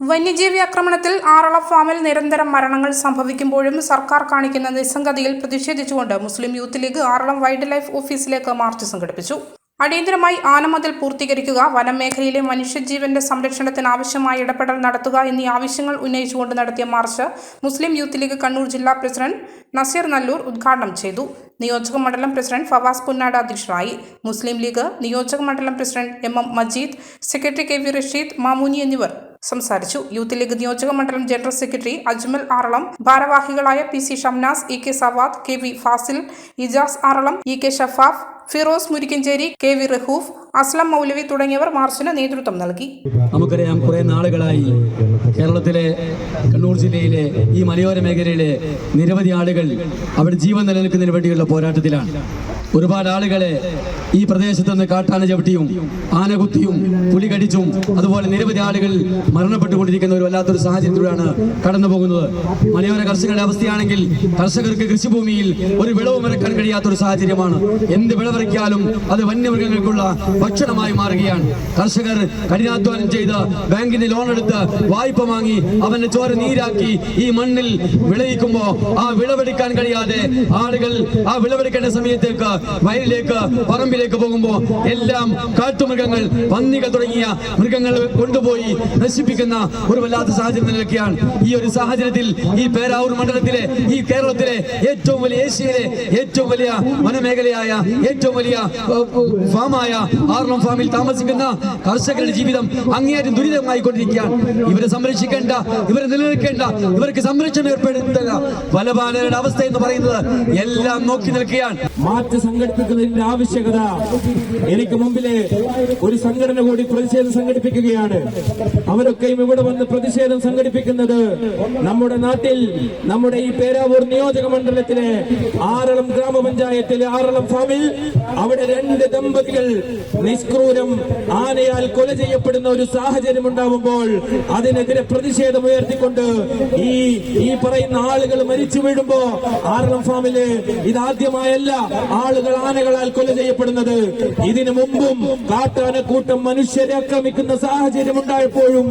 വന്യജീവി ആക്രമണത്തിൽ ആറള ഫാമിൽ നിരന്തരം മരണങ്ങൾ സംഭവിക്കുമ്പോഴും സർക്കാർ കാണിക്കുന്ന നിസ്സംഗതിയിൽ പ്രതിഷേധിച്ചുകൊണ്ട് മുസ്ലിം youth league Aralam wildlife ഓഫീസിലേക്ക് മാർച്ച് സംഘടിപ്പിച്ചു. അടിയന്തരമായി ആനമതിൽ പൂർത്തീകരിക്കുക വനമേഖലയിലെ മനുഷ്യജീവന്റെ സംരക്ഷണത്തിന് ആവശ്യമായ ഇടപെടൽ നടത്തുക എന്നീ ആവശ്യങ്ങൾ ഉന്നയിച്ചുകൊണ്ട് നടത്തിയ മാർച്ച് മുസ്ലിം യൂത്ത് ലീഗ് കണ്ണൂർ ജില്ലാ പ്രസിഡന്റ് നസീർ നല്ലൂർ ഉദ്ഘാടനം ചെയ്തു. നിയോജക മണ്ഡലം പ്രസിഡന്റ് ഫവാസ് പുന്നാട് അധ്യക്ഷനായി. മുസ്ലിം ലീഗ് നിയോജക മണ്ഡലം president M M Majeed secretary K V Rasheed Mamooni എന്നിവർ സംസാരിച്ചു. യൂത്ത് ലീഗ് നിയോജക മണ്ഡലം ജനറൽ സെക്രട്ടറി അജ്മൽ ആറളം ഭാരവാഹികളായ P C Shamnas E K Sawad K V Fazil Ijas Aralam E K Shafaf Firoz Murikkancheri K V Rahoof Aslam Moulavi തുടങ്ങിയവർ മാർച്ചിന് നേതൃത്വം നൽകി. നമുക്കറിയാം കുറെ നാളുകളായി കേരളത്തിലെ കണ്ണൂർ ജില്ലയിലെ ഈ മലയോര മേഖലയിലെ നിരവധി ആളുകൾ അവിടെ ജീവൻ നിലനിൽക്കുന്നതിന് വേണ്ടിയുള്ള പോരാട്ടത്തിലാണ്. ഒരുപാട് ആളുകളെ ഈ പ്രദേശത്ത് നിന്ന് കാട്ടാന ചവിട്ടിയും ആനകുത്തിയും പുലി കടിച്ചും അതുപോലെ നിരവധി ആളുകൾ മരണപ്പെട്ടുകൊണ്ടിരിക്കുന്ന ഒരു വല്ലാത്തൊരു സാഹചര്യത്തിലൂടെയാണ് കടന്നു പോകുന്നത്. മലയോര കർഷകരുടെ അവസ്ഥയാണെങ്കിൽ കർഷകർക്ക് കൃഷിഭൂമിയിൽ ഒരു വിളവും ഇറക്കാൻ കഴിയാത്തൊരു സാഹചര്യമാണ്. എന്ത് വിളവിറക്കിയാലും അത് വന്യമൃഗങ്ങൾക്കുള്ള ഭക്ഷണമായി മാറുകയാണ്. കർഷകർ കഠിനാധ്വാനം ചെയ്ത് ബാങ്കിന് ലോൺ എടുത്ത് വായ്പ വാങ്ങി അവന്റെ ചോര നീരാക്കി ഈ മണ്ണിൽ വിളയിക്കുമ്പോ ആ വിളവെടുക്കാൻ കഴിയാതെ ആളുകൾ ആ വിളവെടുക്കേണ്ട സമയത്തേക്ക് വയലിലേക്ക് പറമ്പിലേക്ക് പോകുമ്പോൾ എല്ലാം കാട്ടുമൃഗങ്ങൾ പന്നികൾ തുടങ്ങിയ മൃഗങ്ങൾ കൊണ്ടുപോയി നശിപ്പിക്കുന്ന ഒരു വല്ലാത്ത സാഹചര്യം നിലനിൽക്കുകയാണ്. ഈ ഒരു സാഹചര്യത്തിൽ ഈ പേരാവൂർ മണ്ഡലത്തിലെ ഈ കേരളത്തിലെ ഏറ്റവും വലിയ ഏഷ്യയിലെ ഏറ്റവും വലിയ വനമേഖലയായ ഏറ്റവും വലിയ ഫാമായ ആറളം ഫാമിൽ താമസിക്കുന്ന കർഷകരുടെ ജീവിതം അങ്ങേയറ്റം ദുരിതമായി കൊണ്ടിരിക്കുകയാണ് ഇവരെ സംരക്ഷിക്കേണ്ട ഇവരെ നിലനിൽക്കേണ്ട ഇവർക്ക് സംരക്ഷണം ഏർപ്പെടുത്തേണ്ട വലപാലരുടെ അവസ്ഥ എന്ന് പറയുന്നത് എല്ലാം നോക്കി നിൽക്കുകയാണ്. മാറ്റ് സംഘടിപ്പിക്കുന്നതിന്റെ ആവശ്യകത. എനിക്ക് മുമ്പിൽ ഒരു സംഘടന കൂടി പ്രതിഷേധം സംഘടിപ്പിക്കുകയാണ്. അവരൊക്കെയും ഇവിടെ വന്ന് പ്രതിഷേധം സംഘടിപ്പിക്കുന്നത് നമ്മുടെ നാട്ടിൽ നമ്മുടെ ഈ പേരാവൂർ നിയോജക മണ്ഡലത്തിലെ ആറളം ഗ്രാമപഞ്ചായത്തിലെ ആറളം ഫാമിൽ അവിടെ രണ്ട് ദമ്പതികൾ നിഷ്ക്രൂരം ആനയാൽ കൊല ചെയ്യപ്പെടുന്ന ഒരു സാഹചര്യം ഉണ്ടാവുമ്പോൾ അതിനെതിരെ പ്രതിഷേധം ഉയർത്തിക്കൊണ്ട് ഈ ഈ പറയുന്ന ആളുകൾ മരിച്ചു വീഴുമ്പോ ആറളം ഫാമിൽ ഇതാദ്യമായല്ല ആളുകൾ ആനകളാൽ കൊല ചെയ്യപ്പെടുന്നത്. ഇതിനു മുമ്പും കാട്ടാനക്കൂട്ടം മനുഷ്യരെ ആക്രമിക്കുന്ന സാഹചര്യം ഉണ്ടായപ്പോഴും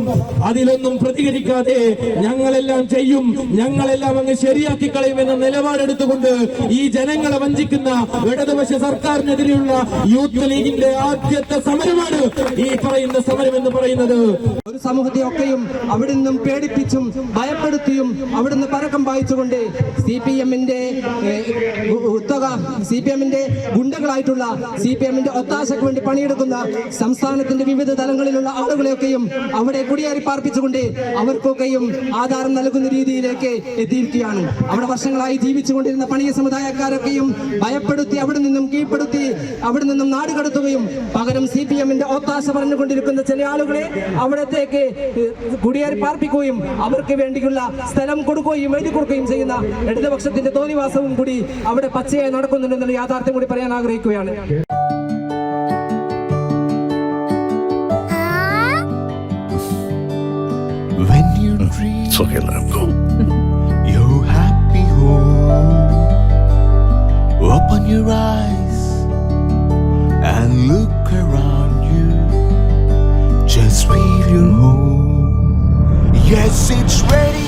അതിലൊന്നും പ്രതികരിക്കാതെ ഞങ്ങളെല്ലാം ചെയ്യും ഞങ്ങളെല്ലാം അങ്ങ് ശരിയാക്കി കളയുമെന്ന നിലപാടെടുത്തുകൊണ്ട് ഈ ജനങ്ങളെ വഞ്ചിക്കുന്ന ഇടതുപക്ഷ സർക്കാരിനെതിരെയുള്ള യൂത്ത് ലീഗിന്റെ ആദ്യത്തെ സമരമാണ് ഈ പറയുന്ന സമരം എന്ന് പറയുന്നത്. ഒരു സമൂഹത്തെ ഒക്കെയും അവിടെ നിന്നും പേടിപ്പിച്ചും ഭയപ്പെടുത്തിയും അവിടുന്ന് പരക്കം പായിച്ചുകൊണ്ട് സി പി എമ്മിന്റെ സി പി എമ്മിന്റെ ഗുണ്ടകളായിട്ടുള്ള സി പി എമ്മിന്റെ ഒത്താശക്ക് വേണ്ടി പണിയെടുക്കുന്ന സംസ്ഥാനത്തിന്റെ വിവിധ തലങ്ങളിലുള്ള ആളുകളെയൊക്കെയും അവിടെ കുടിയേറി പാർപ്പിച്ചുകൊണ്ട് അവർക്കൊക്കെയും ആധാരം നൽകുന്ന രീതിയിലേക്ക് എത്തിയിരിക്കുകയാണ്. അവിടെ വർഷങ്ങളായി ജീവിച്ചുകൊണ്ടിരുന്ന പണിയ സമുദായക്കാരൊക്കെയും ഭയപ്പെടുത്തി അവിടെ നിന്നും കീഴ്പ്പെടുത്തി അവിടെ നിന്നും നാട് കടത്തുകയും പകരം സി പി എമ്മിന്റെ ഒത്താശ പറഞ്ഞുകൊണ്ടിരിക്കുന്ന ചില ആളുകളെ അവിടത്തേക്ക് കുടിയേറി പാർപ്പിക്കുകയും അവർക്ക് വേണ്ടിയുള്ള സ്ഥലം കൊടുക്കുകയും എഴുതി കൊടുക്കുകയും ചെയ്യുന്ന ഇടതുപക്ഷത്തിന്റെ തോന്നിവാസവും കൂടി അവിടെ പച്ചയായി നടക്കുന്നുണ്ടെന്നുള്ള യാഥാർത്ഥ്യം കൂടി പറയാൻ ആഗ്രഹിക്കുകയാണ് When you dream It's okay, let him go. your happy home, open your eyes and look around you. Just feel your home. Yes, it's ready.